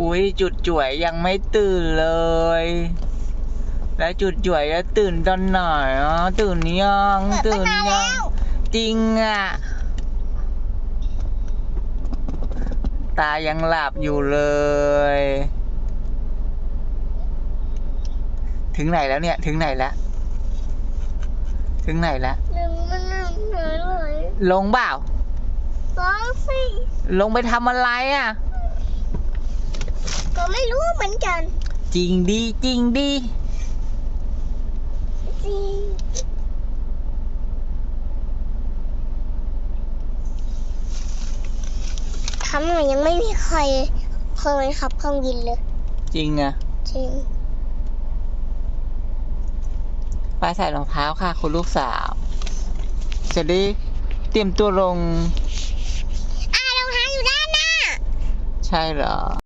อุ้ยจุดจ่วยยังไม่ตื่นเลย แล้วจุดจ่วยจะตื่นตอนไหนอะตื่นยังเปิดตื่นตั้งนานยัแล้งวจริงอะ ตายังหลับอยู่เลย ถึงไหนแล้วเนี่ย ถึงไหนแล้วถึงไหนแล้วหนึ่งมันหนึ่งหนึ่งเลยลงเปล่าสองสี่ลงไปทำอะไรอะ ก็ไม่รู้เหมือนกัน จริงดีจริงดีสี่ทำหน่อยยังไม่มีใครเคยขับเครื่องบินเลย จริงอะจริงไปใส่รองเท้าค่ะ คุณลูกสาว จะได้เตรียมตัวลง อ่ารองเท้าอยู่ด้านหน้า ใช่เหรอ